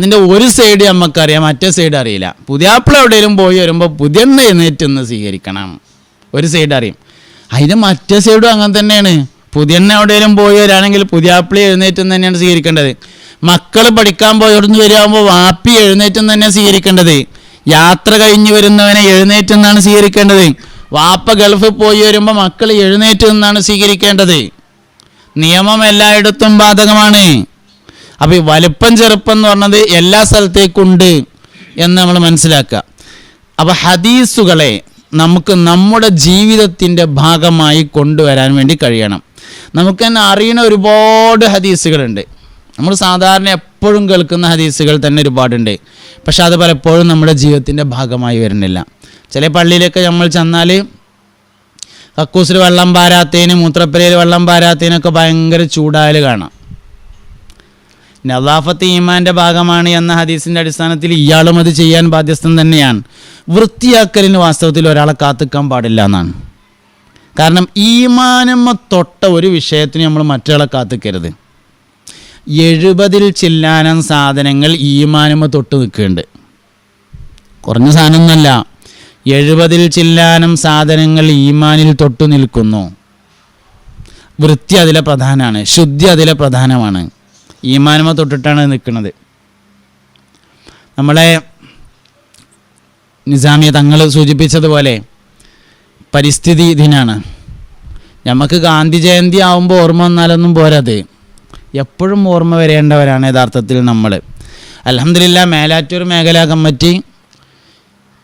അതിന്റെ ഒരു സൈഡ് നമുക്കറിയാം മറ്റേ സൈഡ് അറിയില്ല. പുതിയാപ്പിള എവിടെയെങ്കിലും പോയി വരുമ്പോൾ പുതിയ എഴുന്നേറ്റ് ഒന്ന് സ്വീകരിക്കണം. ഒരു സൈഡ് അറിയും. അതിന് മറ്റേ സൈഡും അങ്ങനെ തന്നെയാണ്. പുതിയ എവിടെയെങ്കിലും പോയി വരാണെങ്കിൽ പുതിയാപ്പിള എഴുന്നേറ്റ് തന്നെയാണ് സ്വീകരിക്കേണ്ടത്. മക്കൾ പഠിക്കാൻ പോയവിടുന്ന് വരികയാകുമ്പോൾ വാപ്പി എഴുന്നേറ്റ് തന്നെ സ്വീകരിക്കേണ്ടത്. യാത്ര കഴിഞ്ഞു വരുന്നവനെ എഴുന്നേറ്റ് എന്നാണ് സ്വീകരിക്കേണ്ടത്. വാപ്പ ഗൾഫ് പോയി വരുമ്പോൾ മക്കൾ എഴുന്നേറ്റ് എന്നാണ് സ്വീകരിക്കേണ്ടത്. നിയമം എല്ലായിടത്തും ബാധകമാണ്. അപ്പോൾ ഈ വലുപ്പം ചെറുപ്പം എന്ന് പറഞ്ഞത് എല്ലാ സ്ഥലത്തേക്കുണ്ട് എന്ന് നമ്മൾ മനസ്സിലാക്കുക. അപ്പോൾ ഹദീസുകളെ നമുക്ക് നമ്മുടെ ജീവിതത്തിന്റെ ഭാഗമായി കൊണ്ടുവരാൻ വേണ്ടി കഴിയണം. നമുക്ക് തന്നെ അറിയുന്ന ഒരുപാട് ഹദീസുകളുണ്ട്. നമ്മൾ സാധാരണ എപ്പോഴും കേൾക്കുന്ന ഹദീസുകൾ തന്നെ ഒരുപാടുണ്ട്. പക്ഷെ അത് പലപ്പോഴും നമ്മുടെ ജീവിതത്തിന്റെ ഭാഗമായി വരുന്നില്ല. ചില പള്ളിയിലൊക്കെ നമ്മൾ ചെന്നാൽ കക്കൂസിൽ വെള്ളം പാരാത്തേനും മൂത്രപ്പരയിൽ വെള്ളം പാരാത്തേനൊക്കെ ഭയങ്കര ചൂടായാൽ കാണാം. നദാഫത്ത് ഈമാന്റെ ഭാഗമാണ് എന്ന ഹദീസിന്റെ അടിസ്ഥാനത്തിൽ ഇയാളും അത് ചെയ്യാൻ ബാധ്യസ്ഥൻ തന്നെയാണ്. വൃത്തിയാക്കലിന് വാസ്തവത്തിൽ ഒരാളെ കാത്തിക്കാൻ പാടില്ല എന്നാണ്. കാരണം ഈമാനമ്മ തൊട്ട ഒരു വിഷയത്തിന് നമ്മൾ മറ്റൊരാളെ കാത്തിക്കരുത്. എഴുപതിൽ ചില്ലാനം സാധനങ്ങൾ ഈമാനമ്മ തൊട്ട് നിൽക്കുന്നുണ്ട്. കുറഞ്ഞ സാധനമൊന്നല്ല എഴുപതിൽ ചില്ലാനം സാധനങ്ങൾ ഈമാനിൽ തൊട്ടു നിൽക്കുന്നു. വൃത്തി അതിലെ പ്രധാനമാണ്. ശുദ്ധി അതിലെ പ്രധാനമാണ്. ഈമാനമ തൊട്ടിട്ടാണ് നിൽക്കുന്നത്. നമ്മളെ നിസാമിയ തങ്ങൾ സൂചിപ്പിച്ചതുപോലെ പരിസ്ഥിതി ദിനാണ്. നമുക്ക് ഗാന്ധി ജയന്തി ആവുമ്പോൾ ഓർമ്മ വന്നാലൊന്നും പോരാത്. എപ്പോഴും ഓർമ്മ വരേണ്ടവരാണ് യഥാർത്ഥത്തിൽ നമ്മൾ അലഹമില്ല മേലാറ്റൂർ മേഖലാ കമ്മിറ്റി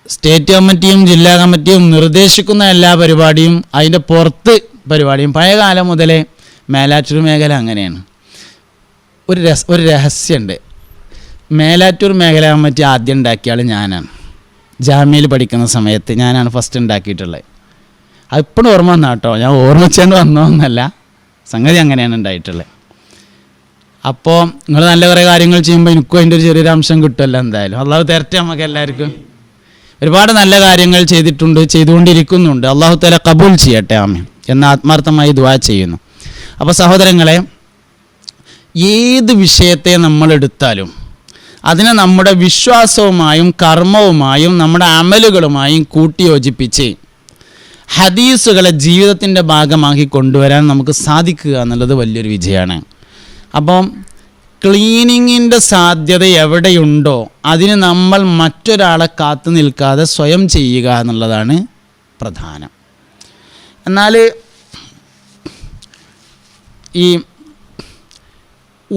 സ്റ്റേറ്റ് കമ്മിറ്റിയും ജില്ലാ കമ്മിറ്റിയും നിർദ്ദേശിക്കുന്ന എല്ലാ പരിപാടിയും അതിന്റെ പുറത്ത് പരിപാടിയും. പഴയ കാലം മുതലേ മേലാറ്റൂർ മേഖല അങ്ങനെയാണ്. ഒരു രസ ഒരു രഹസ്യമുണ്ട് മേലാറ്റൂർ മേഖല കമ്മിറ്റി ആദ്യം ഉണ്ടാക്കിയ ആൾ ഞാനാണ്. ജാമ്യയിൽ പഠിക്കുന്ന സമയത്ത് ഞാനാണ് ഫസ്റ്റ് ഉണ്ടാക്കിയിട്ടുള്ളത്. അതിപ്പോഴും ഓർമ്മ വന്ന കേട്ടോ ഞാൻ ഓർമ്മിച്ചുകൊണ്ട് വന്നോന്നല്ല സംഗതി അങ്ങനെയാണ് ഉണ്ടായിട്ടുള്ളത്. അപ്പോൾ നിങ്ങൾ നല്ല കുറേ കാര്യങ്ങൾ ചെയ്യുമ്പോൾ എനിക്കും അതിന്റെ ഒരു ചെറിയൊരു അംശം കിട്ടുമല്ലോ എന്തായാലും. അള്ളാഹു തരട്ടെ നമുക്ക് എല്ലാവർക്കും. ഒരുപാട് നല്ല കാര്യങ്ങൾ ചെയ്തിട്ടുണ്ട് ചെയ്തുകൊണ്ടിരിക്കുന്നുണ്ട്. അള്ളാഹു തല കബൂൽ ചെയ്യട്ടെ ആമേ എന്ന് ആത്മാർത്ഥമായി ദുവാ ചെയ്യുന്നു. അപ്പോൾ സഹോദരങ്ങളെ ഏത് വിഷയത്തെ നമ്മൾ എടുത്താലും അതിനെ നമ്മുടെ വിശ്വാസവുമായും കർമ്മവുമായും നമ്മുടെ അമലുകളുമായും കൂട്ടിയോജിപ്പിച്ച് ഹദീസുകളെ ജീവിതത്തിന്റെ ഭാഗമാക്കി കൊണ്ടുവരാൻ നമുക്ക് സാധിക്കുക എന്നുള്ളത് വലിയൊരു വിജയമാണ്. അപ്പം ക്ലീനിങ്ങിന്റെ സാധ്യത എവിടെയുണ്ടോ അതിന് നമ്മൾ മറ്റൊരാളെ കാത്തു നിൽക്കാതെ സ്വയം ചെയ്യുക എന്നുള്ളതാണ് പ്രധാനം. എന്നാൽ ഈ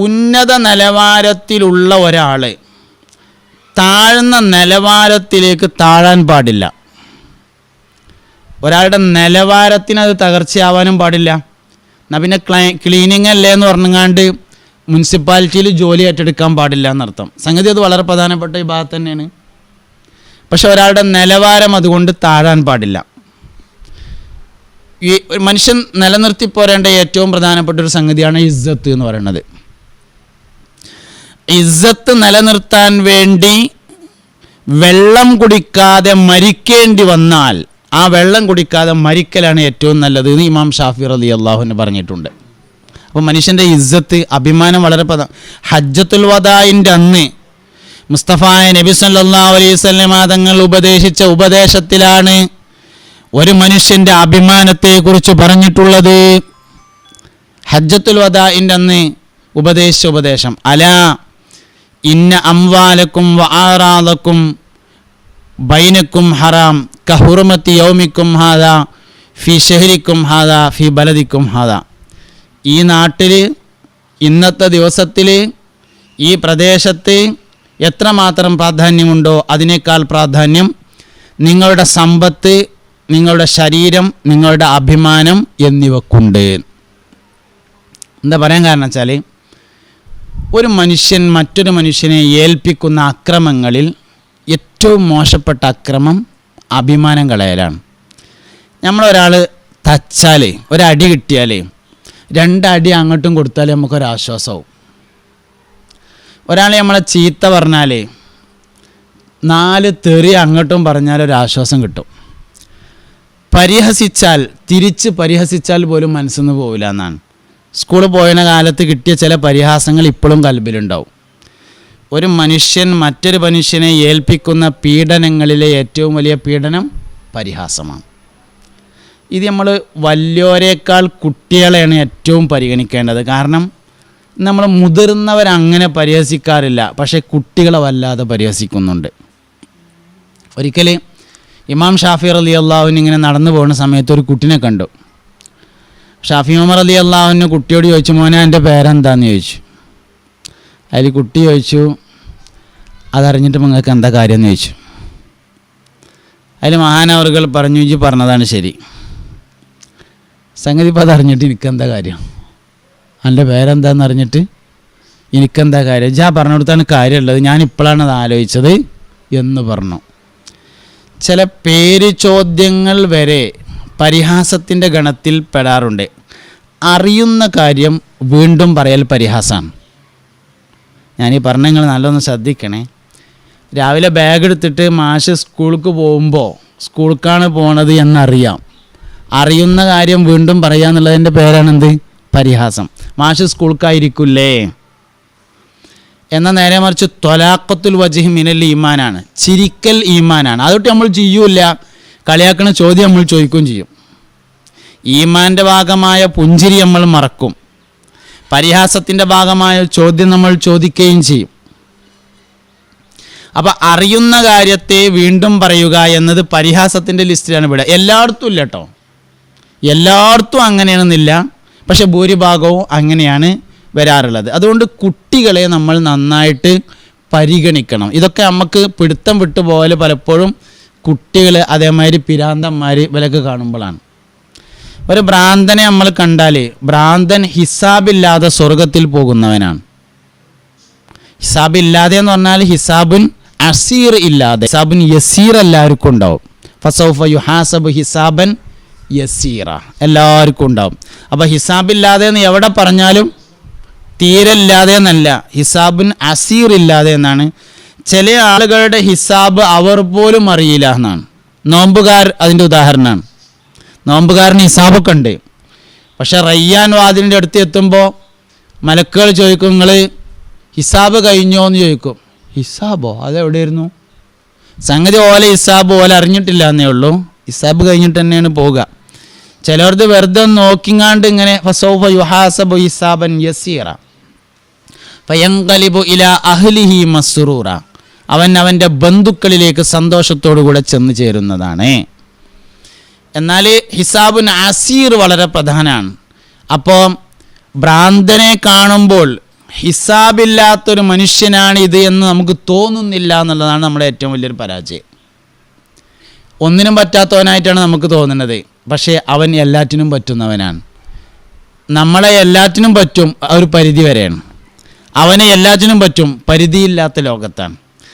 ഉന്നത നിലവാരത്തിലുള്ള ഒരാൾ താഴ്ന്ന നിലവാരത്തിലേക്ക് താഴാൻ പാടില്ല. ഒരാളുടെ നിലവാരത്തിന് അത് തകർച്ചയാവാനും പാടില്ല. എന്നാൽ പിന്നെ ക്ലൈ ക്ലീനിങ് അല്ലേ എന്ന് പറഞ്ഞങ്ങാണ്ട് മുനിസിപ്പാലിറ്റിയിൽ ജോലി ഏറ്റെടുക്കാൻ പാടില്ല എന്നർത്ഥം. സംഗതി അത് വളരെ പ്രധാനപ്പെട്ട ഈ ഭാഗത്ത് തന്നെയാണ്. പക്ഷെ ഒരാളുടെ നിലവാരം അതുകൊണ്ട് താഴാൻ പാടില്ല. ഈ മനുഷ്യൻ നിലനിർത്തി പോരേണ്ട ഏറ്റവും പ്രധാനപ്പെട്ട ഒരു സംഗതിയാണ് ഇസ്സത്ത് എന്ന് പറയുന്നത്. ഇസ്സത്ത് നിലനിർത്താൻ വേണ്ടി വെള്ളം കുടിക്കാതെ മരിക്കേണ്ടി വന്നാൽ ആ വെള്ളം കുടിക്കാതെ മരിക്കലാണ് ഏറ്റവും നല്ലത് എന്ന് ഇമാം ഷാഫി റലി അള്ളാഹുവിന് പറഞ്ഞിട്ടുണ്ട്. അപ്പോൾ മനുഷ്യന്റെ ഇസ്സത്ത് അഭിമാനം വളരെ പ്രധാന ഹജ്ജത്തുൽ വദായിന്റെ അന്ന് മുസ്തഫായ നബി സല്ലാ അലൈഹി സ്വലമാ തങ്ങൾ ഉപദേശിച്ച ഉപദേശത്തിലാണ് ഒരു മനുഷ്യന്റെ അഭിമാനത്തെക്കുറിച്ച് പറഞ്ഞിട്ടുള്ളത്. ഹജ്ജത്തുൽ വദായിന്റെ അന്ന് ഉപദേശിച്ച ഉപദേശം. അലാ ഇന്ന അംവാലക്കും വആറാലക്കും ബൈനക്കും ഹറാം കഹുറുമത്തി യൗമിക്കും ഹാദ ഫി ഷെഹരിക്കും ഹാദ ഫി ബലദിക്കും ഹാദ. ഈ നാട്ടിൽ ഇന്നത്തെ ദിവസത്തിൽ ഈ പ്രദേശത്ത് എത്രമാത്രം പ്രാധാന്യമുണ്ടോ അതിനേക്കാൾ പ്രാധാന്യം നിങ്ങളുടെ സമ്പത്ത് നിങ്ങളുടെ ശരീരം നിങ്ങളുടെ അഭിമാനം എന്നിവക്കുണ്ട്. എന്താ പറയാൻ കാരണം വെച്ചാൽ ഒരു മനുഷ്യൻ മറ്റൊരു മനുഷ്യനെ ഏൽപ്പിക്കുന്ന അക്രമങ്ങളിൽ ഏറ്റവും മോശപ്പെട്ട അക്രമം അഭിമാനം കളയലാണ് നമ്മളൊരാൾ തച്ചാൽ ഒരടി കിട്ടിയാൽ രണ്ടടി അങ്ങോട്ടും കൊടുത്താൽ നമുക്കൊരാശ്വാസമാവും ഒരാളെ നമ്മളെ ചീത്ത പറഞ്ഞാലേ നാല് തെറി അങ്ങോട്ടും ആശ്വാസം കിട്ടും. പരിഹസിച്ചാൽ തിരിച്ച് പരിഹസിച്ചാൽ പോലും മനസ്സിന്ന് പോവില്ല എന്നാണ്. സ്കൂളിൽ പോയണ കാലത്ത് കിട്ടിയ ചില പരിഹാസങ്ങൾ ഇപ്പോഴും കൽബിലുണ്ടാവും. ഒരു മനുഷ്യൻ മറ്റൊരു മനുഷ്യനെ ഏൽപ്പിക്കുന്ന പീഡനങ്ങളിലെ ഏറ്റവും വലിയ പീഡനം പരിഹാസമാണ്. ഇത് നമ്മൾ വലിയോരേക്കാൾ കുട്ടികളെയാണ് ഏറ്റവും പരിഗണിക്കേണ്ടത്. കാരണം നമ്മൾ മുതിർന്നവരങ്ങനെ പരിഹസിക്കാറില്ല. പക്ഷേ കുട്ടികളെ വല്ലാതെ പരിഹസിക്കുന്നുണ്ട്. ഒരിക്കൽ ഇമാം ഷാഫി അലി അള്ളാഹുവിന് ഇങ്ങനെ നടന്നു പോകുന്ന സമയത്ത് ഒരു കുട്ടിനെ കണ്ടു. ഷാഫി ഉമർ അലി അള്ളാഹുവിന് കുട്ടിയോട് ചോദിച്ചു മോനെ എന്റെ പേരെന്താന്ന്? ചോദിച്ചു. അതിൽ കുട്ടി ചോദിച്ചു അതറിഞ്ഞിട്ട് നിങ്ങൾക്ക് എന്താ കാര്യം എന്ന് ചോദിച്ചു. അതിൽ മഹാനവറുകൾ പറഞ്ഞു ചോദിച്ചു പറഞ്ഞതാണ് ശരി. സംഗതി ഇപ്പോൾ അതറിഞ്ഞിട്ട് എനിക്കെന്താ കാര്യം? എന്റെ പേരെന്താന്ന് അറിഞ്ഞിട്ട് എനിക്കെന്താ കാര്യം? ജാ കൊടുത്താണ് കാര്യമുള്ളത്. ഞാൻ ഇപ്പോഴാണ് അത് ആലോചിച്ചത് എന്ന് പറഞ്ഞു. ചില പേര് ചോദ്യങ്ങൾ വരെ പരിഹാസത്തിന്റെ ഗണത്തിൽ പെടാറുണ്ട്. അറിയുന്ന കാര്യം വീണ്ടും പറയൽ പരിഹാസമാണ് ഞാൻ ഈ പറഞ്ഞ നിങ്ങൾ നല്ലൊന്ന് ശ്രദ്ധിക്കണേ. രാവിലെ ബാഗ് എടുത്തിട്ട് മാഷ് സ്കൂൾക്ക് പോകുമ്പോൾ സ്കൂൾക്കാണ് പോണത് എന്നറിയാം. അറിയുന്ന കാര്യം വീണ്ടും പറയുക എന്നുള്ളതിന്റെ പേരാണെന്ത്? പരിഹാസം. മാഷ് സ്കൂൾക്കായിരിക്കില്ലേ എന്ന നേരെ മറിച്ച് തൊലാക്കത്തുൽ വജഹി മിനൽ ഈമാനാണ്. ചിരിക്കൽ ഈമാനാണ്. അതൊട്ട് നമ്മൾ ചെയ്യൂല കളിയാക്കണ ചോദ്യം നമ്മൾ ചോദിക്കുകയും ചെയ്യും. ഈമാന്റെ ഭാഗമായ പുഞ്ചിരി നമ്മൾ മറക്കും. പരിഹാസത്തിന്റെ ഭാഗമായ ചോദ്യം നമ്മൾ ചോദിക്കുകയും ചെയ്യും. അപ്പം അറിയുന്ന കാര്യത്തെ വീണ്ടും പറയുക എന്നത് പരിഹാസത്തിന്റെ ലിസ്റ്റിലാണ് ഇവിടെ എല്ലായിടത്തും ഇല്ല കേട്ടോ എല്ലായിടത്തും അങ്ങനെയാണെന്നില്ല. പക്ഷെ ഭൂരിഭാഗവും അങ്ങനെയാണ് വരാറുള്ളത്. അതുകൊണ്ട് കുട്ടികളെ നമ്മൾ നന്നായിട്ട് പരിഗണിക്കണം. ഇതൊക്കെ നമുക്ക് പിടുത്തം വിട്ടു പോകൽ പലപ്പോഴും കുട്ടികൾ അതേമാതിരി പിരാന്തന്മാർ വിലക്ക് കാണുമ്പോഴാണ്. ഒരു ഭ്രാന്തനെ നമ്മൾ കണ്ടാൽ ഭ്രാന്തൻ ഹിസാബില്ലാതെ സ്വർഗത്തിൽ പോകുന്നവനാണ്. ഹിസാബില്ലാതെ എന്ന് പറഞ്ഞാൽ ഹിസാബുൻ അസീർ ഇല്ലാതെ ഹിസാബുൻ യസീർ എല്ലാവർക്കും ഉണ്ടാവും. ഫസൗഫ യുഹാസബ് ഹിസാബൻ യസീറ എല്ലാവർക്കും ഉണ്ടാവും. അപ്പോൾ ഹിസാബില്ലാതെ എന്ന് എവിടെ പറഞ്ഞാലും തീരല്ലാതെ എന്നല്ല ഹിസാബുൻ അസീർ ഇല്ലാതെ എന്നാണ്. ചില ആളുകളുടെ ഹിസാബ് അവർ പോലും അറിയില്ല എന്നാണ്. നോമ്പുകാർ അതിന്റെ ഉദാഹരണമാണ്. നോമ്പുകാരന് ഹിസാബൊക്കെ ഉണ്ട്. പക്ഷെ റയ്യാൻ വാതിലിന്റെ അടുത്ത് എത്തുമ്പോൾ മലക്കുകൾ ചോദിക്കും നിങ്ങൾ ഹിസാബ് കഴിഞ്ഞോ എന്ന് ചോദിക്കും. ഹിസാബോ? അതെവിടെയായിരുന്നു? സംഗതി ഓലെ ഹിസാബ് ഓലെ അറിഞ്ഞിട്ടില്ല എന്നേ ഉള്ളൂ. ഹിസാബ് കഴിഞ്ഞിട്ട് തന്നെയാണ് പോവുക. ചിലർത് വെറുതെ നോക്കിങ്ങാണ്ട് ഇങ്ങനെ യുഹാസബു ഹിസാബൻ യസീറ ഫയങ്കലിബു ഇല അഹ്ലിഹി മസ്റൂറ. അവൻ അവന്റെ ബന്ധുക്കളിലേക്ക് സന്തോഷത്തോടു കൂടെ ചെന്ന് ചേരുന്നതാണ്. എന്നാൽ ഹിസാബുൻ അസീർ വളരെ പ്രധാനമാണ്. അപ്പോൾ ഭ്രാന്തനെ കാണുമ്പോൾ ഹിസാബില്ലാത്തൊരു മനുഷ്യനാണ് ഇത് എന്ന് നമുക്ക് തോന്നുന്നില്ല എന്നുള്ളതാണ് നമ്മുടെ ഏറ്റവും വലിയൊരു പരാജയം. ഒന്നിനും പറ്റാത്തവനായിട്ടാണ് നമുക്ക് തോന്നുന്നത്. പക്ഷേ അവൻ എല്ലാറ്റിനും പറ്റുന്നവനാണ്. നമ്മളെ എല്ലാറ്റിനും പറ്റും ഒരു പരിധി വരെയാണ്. അവനെ എല്ലാറ്റിനും പറ്റും പരിധിയില്ലാത്ത ലോകത്താണ്.